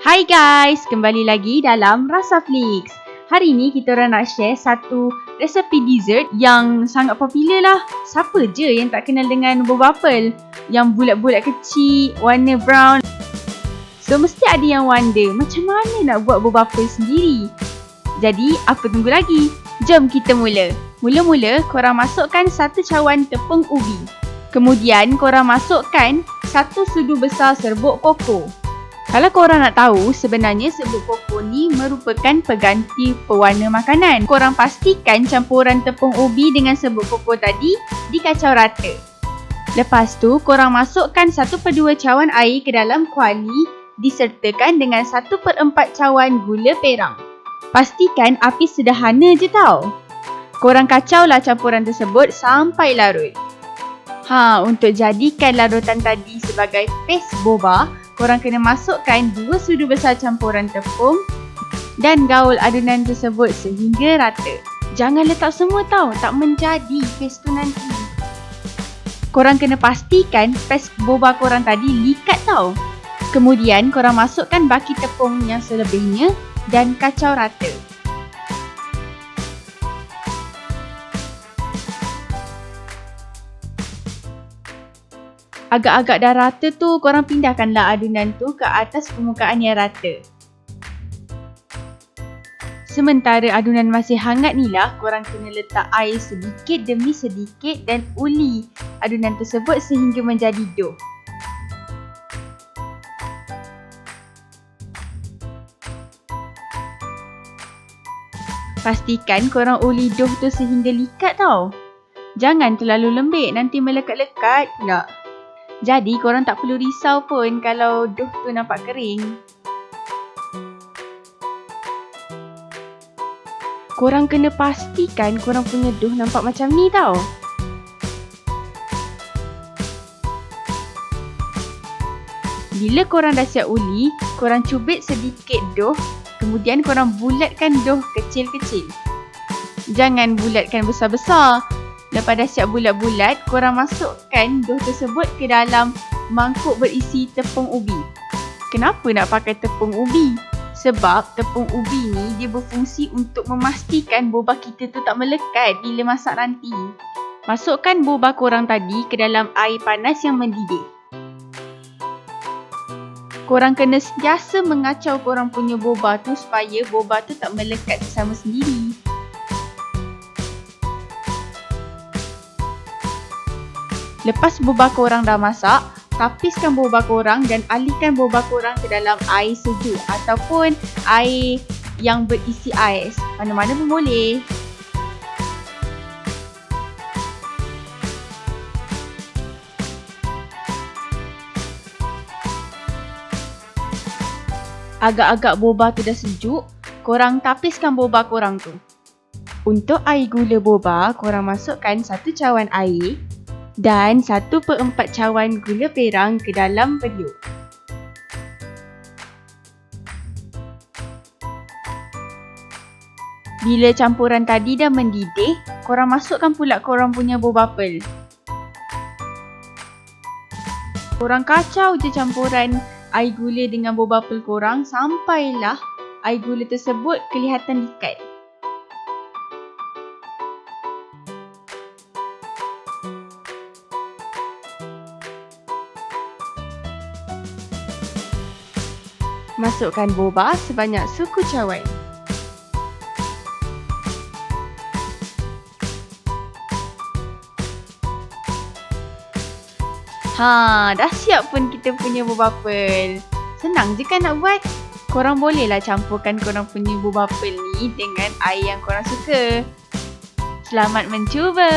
Hai guys, kembali lagi dalam Rasa Flix. Hari ni kita orang nak share satu resepi dessert yang sangat popular lah. Siapa je yang tak kenal dengan boba apple? Yang bulat-bulat kecil, warna brown. So mesti ada yang wonder macam mana nak buat boba apple sendiri. Jadi apa tunggu lagi? Jom kita mula. Mula-mula korang masukkan satu cawan tepung ubi. Kemudian korang masukkan satu sudu besar serbuk koko. Kalau korang nak tahu, sebenarnya serbuk koko ni merupakan pengganti pewarna makanan. Korang pastikan campuran tepung ubi dengan serbuk koko tadi dikacau rata. Lepas tu, korang masukkan 1 per 2 cawan air ke dalam kuali disertakan dengan 1 per 4 cawan gula perang. Pastikan api sederhana je tau. Korang kacaulah campuran tersebut sampai larut. Ha, untuk jadikan larutan tadi sebagai paste boba, korang kena masukkan 2 sudu besar campuran tepung dan gaul adunan tersebut sehingga rata. Jangan letak semua tau, tak menjadi paste tu nanti. Korang kena pastikan paste boba korang tadi likat tau. Kemudian korang masukkan baki tepung yang selebihnya dan kacau rata. Agak-agak dah rata tu korang pindahkanlah adunan tu ke atas permukaan yang rata. Sementara adunan masih hangat ni lah korang kena letak air sedikit demi sedikit dan uli adunan tersebut sehingga menjadi dough. Pastikan korang uli dough tu sehingga likat tau. Jangan terlalu lembik nanti melekat-lekat pula. Jadi korang tak perlu risau pun kalau doh tu nampak kering. Korang kena pastikan korang punya doh nampak macam ni tau. Bila korang dah siap uli, korang cubit sedikit doh, kemudian korang bulatkan doh kecil-kecil. Jangan bulatkan besar-besar Lepas dah siap bulat-bulat, korang masukkan dough tersebut ke dalam mangkuk berisi tepung ubi. Kenapa nak pakai tepung ubi? Sebab tepung ubi ni dia berfungsi untuk memastikan boba kita tu tak melekat bila masak nanti. Masukkan boba korang tadi ke dalam air panas yang mendidih. Korang kena sentiasa mengacau korang punya boba tu supaya boba tu tak melekat sama sendiri. Lepas boba korang dah masak, tapiskan boba korang dan alihkan boba korang ke dalam air sejuk ataupun air yang berisi ais. Mana-mana pun boleh. Agak-agak boba tu dah sejuk, korang tapiskan boba korang tu. Untuk air gula boba, korang masukkan satu cawan air dan 1 per 4 cawan gula perang ke dalam periuk. Bila campuran tadi dah mendidih, korang masukkan pula korang punya boba pearl. Korang kacau je campuran air gula dengan boba pearl korang sampailah air gula tersebut kelihatan likat. Masukkan boba sebanyak suku cawan. Ha, dah siap pun kita punya boba pearl. Senang je kan nak buat? Korang bolehlah campurkan korang punya boba pearl ni dengan air yang korang suka. Selamat mencuba!